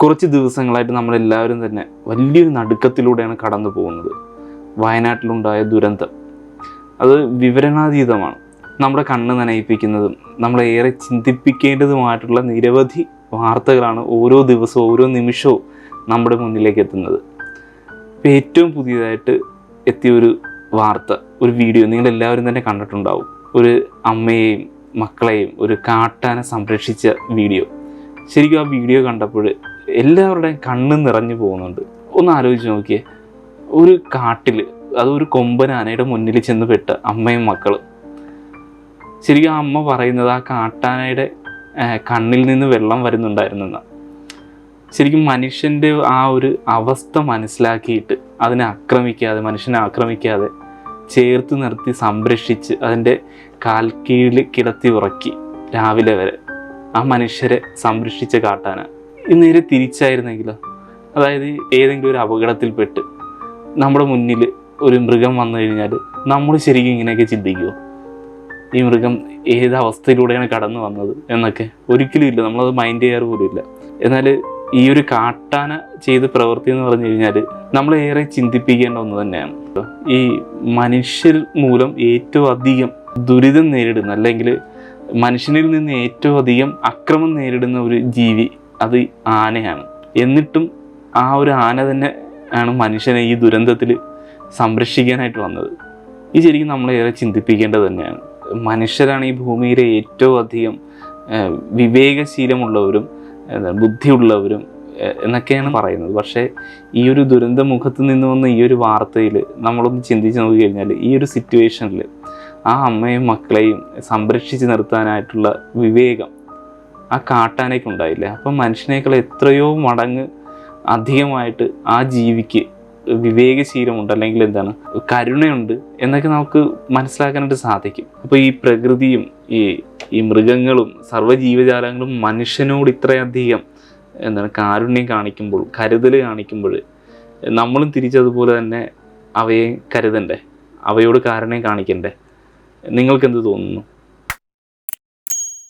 കുറച്ച് ദിവസങ്ങളായിട്ട് നമ്മളെല്ലാവരും തന്നെ വലിയൊരു നടുക്കത്തിലൂടെയാണ് കടന്നു പോകുന്നത്. വയനാട്ടിലുണ്ടായ ദുരന്തം. അത് വിവരണാതീതമാണ്. നമ്മുടെ കണ്ണ് നനയിപ്പിക്കുന്നതും നമ്മളെ ഏറെ ചിന്തിപ്പിക്കേണ്ടതുമായിട്ടുള്ള നിരവധി വാർത്തകളാണ് ഓരോ ദിവസവും ഓരോ നിമിഷവും നമ്മുടെ മുന്നിലേക്ക് എത്തുന്നത്. ഇപ്പം ഏറ്റവും പുതിയതായിട്ട് എത്തിയ ഒരു വാർത്ത ഒരു വീഡിയോ നിങ്ങൾ എല്ലാവരും തന്നെ കണ്ടിട്ടുണ്ടാവും. ഒരു അമ്മയെയും മക്കളെയും ഒരു കാട്ടാനെ സംരക്ഷിച്ച വീഡിയോ. ശരിക്കും ആ വീഡിയോ കണ്ടപ്പോൾ എല്ലാവരുടെയും കണ്ണ് നിറഞ്ഞു പോകുന്നുണ്ട്. ഒന്ന് ആലോചിച്ച് നോക്കിയേ. ഒരു കാട്ടിൽ അതൊരു കൊമ്പൻ ആനയുടെ മുന്നിൽ ചെന്ന് പെട്ട അമ്മയും മക്കളും. ശരിക്കും ആ അമ്മ പറയുന്നത് ആ കാട്ടാനയുടെ കണ്ണിൽ നിന്ന് വെള്ളം വരുന്നുണ്ടായിരുന്നെന്ന. ശരിക്കും മനുഷ്യന്റെ ആ ഒരു അവസ്ഥ മനസ്സിലാക്കിയിട്ട് അതിനെ ആക്രമിക്കാതെ മനുഷ്യനെ ആക്രമിക്കാതെ ചേർത്ത് നിർത്തി സംരക്ഷിച്ച് അതിന്റെ കാൽ കീഴിൽ കിടത്തി ഉറക്കി രാവിലെ വരെ ആ മനുഷ്യരെ സംരക്ഷിച്ച കാട്ടാന. നേരെ തിരിച്ചായിരുന്നെങ്കിലോ? അതായത് ഏതെങ്കിലും ഒരു അപകടത്തിൽപ്പെട്ട് നമ്മുടെ മുന്നിൽ ഒരു മൃഗം വന്നു കഴിഞ്ഞാൽ നമ്മൾ ശരിക്കും ഇങ്ങനെയൊക്കെ ചിന്തിക്കുമോ ഈ മൃഗം ഏത് അവസ്ഥയിലൂടെയാണ് കടന്നു വന്നത് എന്നൊക്കെ? ഒരിക്കലും ഇല്ല. നമ്മളത് മൈൻഡ് ചെയ്യാറ് പോലും ഇല്ല. എന്നാൽ ഈ ഒരു കാട്ടാന ചെയ്ത പ്രവൃത്തി എന്ന് പറഞ്ഞു കഴിഞ്ഞാൽ നമ്മളേറെ ചിന്തിപ്പിക്കേണ്ട ഒന്ന് തന്നെയാണ്. ഈ മനുഷ്യർ മൂലം ഏറ്റവും അധികം ദുരിതം നേരിടുന്ന അല്ലെങ്കിൽ മനുഷ്യനിൽ നിന്ന് ഏറ്റവും അധികം അക്രമം നേരിടുന്ന ഒരു ജീവി അത് ആനയാണ്. എന്നിട്ടും ആ ഒരു ആന തന്നെ ആണ് മനുഷ്യനെ ഈ ദുരന്തത്തിൽ സംരക്ഷിക്കാനായിട്ട് വന്നത്. ഇത് ശരിക്കും നമ്മളേറെ ചിന്തിപ്പിക്കേണ്ടത് തന്നെയാണ്. മനുഷ്യരാണ് ഈ ഭൂമിയിലെ ഏറ്റവും അധികം വിവേകശീലമുള്ളവരും ബുദ്ധിയുള്ളവരും എന്നൊക്കെയാണ് പറയുന്നത്. പക്ഷേ ഈ ഒരു ദുരന്ത മുഖത്ത് നിന്ന് വന്ന ഈ ഒരു വാർത്തയിൽ നമ്മളൊന്ന് ചിന്തിച്ച് നോക്കി കഴിഞ്ഞാൽ ഈ ഒരു സിറ്റുവേഷനിൽ ആ അമ്മയും മക്കളെയും സംരക്ഷിച്ച് നിർത്താനായിട്ടുള്ള വിവേകം ആ കാട്ടാനയ്ക്ക് ഉണ്ടായില്ല? അപ്പം മനുഷ്യനേക്കാൾ എത്രയോ മടങ്ങ് അധികമായിട്ട് ആ ജീവിക്ക് വിവേകശീലമുണ്ട് അല്ലെങ്കിൽ എന്താണ് കരുണയുണ്ട് എന്നൊക്കെ നമുക്ക് മനസ്സിലാക്കാനായിട്ട് സാധിക്കും. അപ്പോൾ ഈ പ്രകൃതിയും ഈ ഈ മൃഗങ്ങളും സർവജീവജാലങ്ങളും മനുഷ്യനോട് ഇത്രയധികം എന്താണ് കാരുണ്യം കാണിക്കുമ്പോൾ കരുതൽ കാണിക്കുമ്പോൾ നമ്മളും തിരിച്ചതുപോലെ തന്നെ അവയെ കരുതണ്ടേ? അവയോട് കാരുണ്യം കാണിക്കണ്ടേ? നിങ്ങൾക്കെന്ത് തോന്നുന്നു?